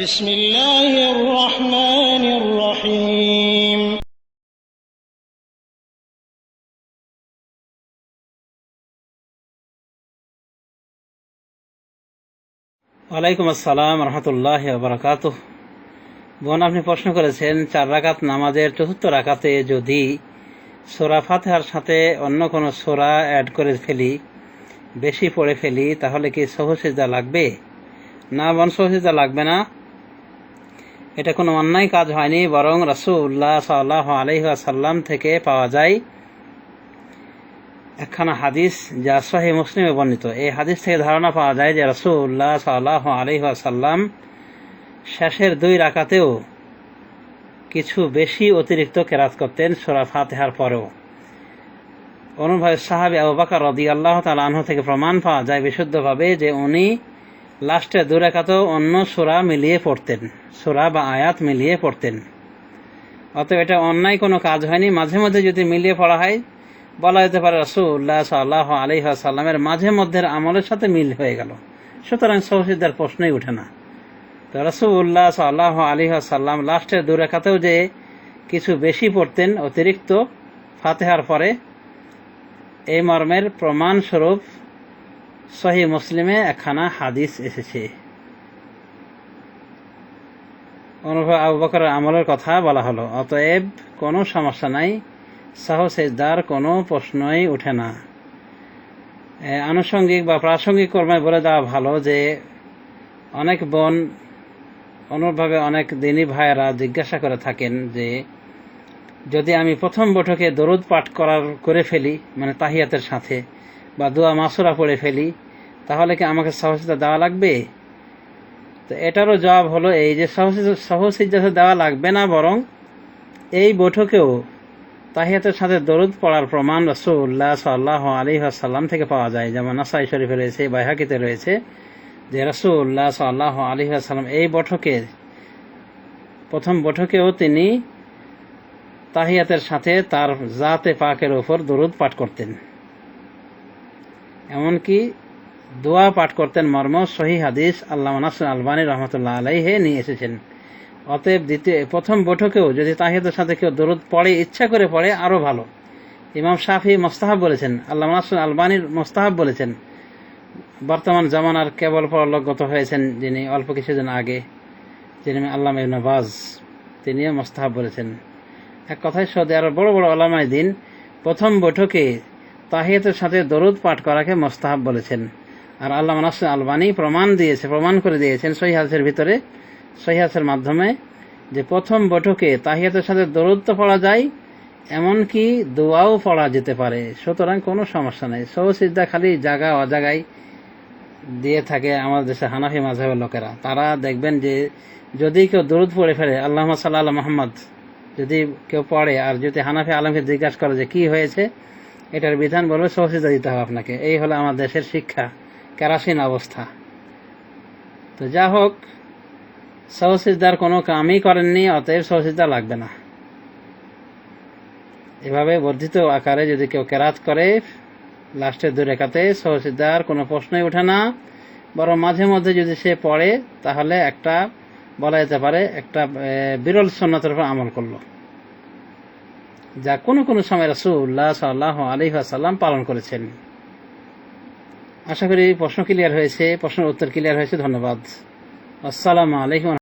بسم الله الرحمن الرحيم ওয়ালাইকুম আসসালাম রহমতুল্লাহ বারাকাত বোন আপনি প্রশ্ন করেছেন চার রাকাত নামাজের চতুর্থ রাকাতে যদি সোরা ফাতেহার সাথে অন্য কোনো সোরা অ্যাড করে ফেলি বেশি পড়ে ফেলি তাহলে কি সহসিজা লাগবে না বোন সহসিজা লাগবে না এটা কোনো অন্যায় কাজ হয়নি, বরং রাসুল্লাহ সাল্লাহ আলহাসাল্লাম থেকে পাওয়া যায় একখানা হাদিস যা সহি মুসলিমে বর্ণিত। এই হাদিস থেকে ধারণা পাওয়া যায় যে রসুল্লাহ সাল্লাহ আলহাসাল্লাম শেষের দুই রাকাতেও কিছু বেশি অতিরিক্ত কেরাত করতেন সোরা ফাতেহার পরেও। অনুভব সাহাবি আবু বাকর রদি আল্লাহ তালাহ থেকে প্রমাণ পাওয়া যায় বিশুদ্ধভাবে যে উনি লাস্টে দু রেখাতেও অন্য সোরা মিলিয়ে পড়তেন, সোরা বা আয়াত মিলিয়ে পড়তেন। অতএব এটা অন্যায় কোনো কাজ হয়নি। মাঝে মাঝে যদি মিলিয়ে পড়া হয়, বলা যেতে পারে রসুল্লাহ সাল্লাহ আলহাসাল্লামের মাঝে মধ্যের আমলের সাথে মিল হয়ে গেল। সুতরাং সহসিদার প্রশ্নই উঠে না। তো রসুল্লাহ সাল্লাহ আলহাসাল্লাম লাস্টের দু রেখাতেও যে কিছু বেশি পড়তেন, অতিরিক্ত ফাতেহার পরে, এই মর্মের প্রমাণস্বরূপ সহি মুসলিমে একখানা হাদিস এসেছে। অনুভব আবু বকরের আমলের কথা বলা হলো। অতএব কোনো সমস্যা নাই সাহসেজদার কোনো প্রশ্নই ওঠে না। আনুষঙ্গিক বা প্রাসঙ্গিক কর্মে বলে দেওয়া ভালো যে, অনেক বোন অনুরূপভাবে অনেক দিনী ভাইয়েরা জিজ্ঞাসা করে থাকেন যে, যদি আমি প্রথম বৈঠকে দরুদ পাঠ করার, করে ফেলি মানে তাহিয়াতের সাথে বা দোয়া মাসুরা পড়ে ফেলি, তাহলে কি আমাকে সহসিতা দেওয়া লাগবে? তো এটারও জবাব হলো এই যে সহসিজা দেওয়া লাগবে না, বরং এই বৈঠকেও তাহিয়াতের সাথে দরুদ পড়ার প্রমাণ রসুল্লাহ সাল্লাহ আলী আসাল্লাম থেকে পাওয়া যায়। যেমন নাসাই শরীফে রয়েছে, বাইহাকিতে রয়েছে, যে রসুল্লাহ সাল্লাহ আলী আসাল্লাম এই বৈঠকে, প্রথম বৈঠকেও তিনি তাহিয়াতের সাথে তার জাতে পাকের ওপর দরুদ পাঠ করতেন। এমনকি দোয়া পাঠ করতেন মর্ম, সহি হাদিস আল্লাহ নাসুন আলবানী রহমতুল্লাহ আলাইহে নিয়ে এসেছেন। অতএব দ্বিতীয় প্রথম বৈঠকেও যদি তাহিদের সাথে কেউ দরুদ পড়ে, ইচ্ছা করে পড়ে আরও ভালো। ইমাম শাফি মোস্তাহাব বলেছেন আল্লাহ নাসুন আলবানীর মোস্তাহাব বলেছেন, বর্তমান জামানার কেবল পরলোকগত হয়েছেন যিনি অল্প কিছুদিন আগে, যিনি আল্লাহ নবাজ তিনিও মোস্তাহাব বলেছেন। এক কথায় সৌদি আরব বড় বড় আলামায় দিন, প্রথম বৈঠকে তাহিয়াতের সাথে দরুদ পাঠ করাকে মোস্তাহাব বলেছেন। আর আল্লাহ নাসুন আলবানি প্রমাণ দিয়েছে, প্রমাণ করে দিয়েছেন সহিহাসের ভিতরে। সহিহাসের মাধ্যমে যে প্রথম বৈঠকে তাহিয়াতের সাথে দরুদ তো পড়া যায়, এমনকি দোয়াও পড়া যেতে পারে। সুতরাং কোনো সমস্যা নেই। সৌসিদ্দা খালি জায়গা অজাগায় দিয়ে থাকে আমাদের দেশে হানাফি মাঝহের লোকেরা। তারা দেখবেন যে যদি কেউ দরুদ পড়ে ফেলে আল্লাহ সাল্লাহ মোহাম্মদ, যদি কেউ পড়ে আর যদি হানাফি আলমকে জিজ্ঞাসা করে যে কি হয়েছে এটার বিধান বলবে সহসিদ্ধা দিতে হবে আপনাকে। এই হলো আমার দেশের শিক্ষা, কেরাসিন অবস্থা। তো যা হোক সহসিদ্ধার কোনো কামই করেননি, অতএব সহসিদ্ধা লাগবে না। এভাবে বর্ধিত আকারে যদি কেউ কেরাত করে লাস্টের দু রেখাতে সহসিদ্ধার কোনো প্রশ্নই ওঠে না। বরং মাঝে মধ্যে যদি সে পড়ে, তাহলে একটা বলা যেতে পারে, একটা বিরল সন্ন্যতের উপর আমল করল। যা কোনো কোনো সময় রাসুল্লাহ সাল্লাহ আলহাসাল্লাম পালন করেছেন। আশা করি প্রশ্ন ক্লিয়ার হয়েছে, প্রশ্নের উত্তর ক্লিয়ার হয়েছে, ধন্যবাদ। আসসালাম আলাইকুম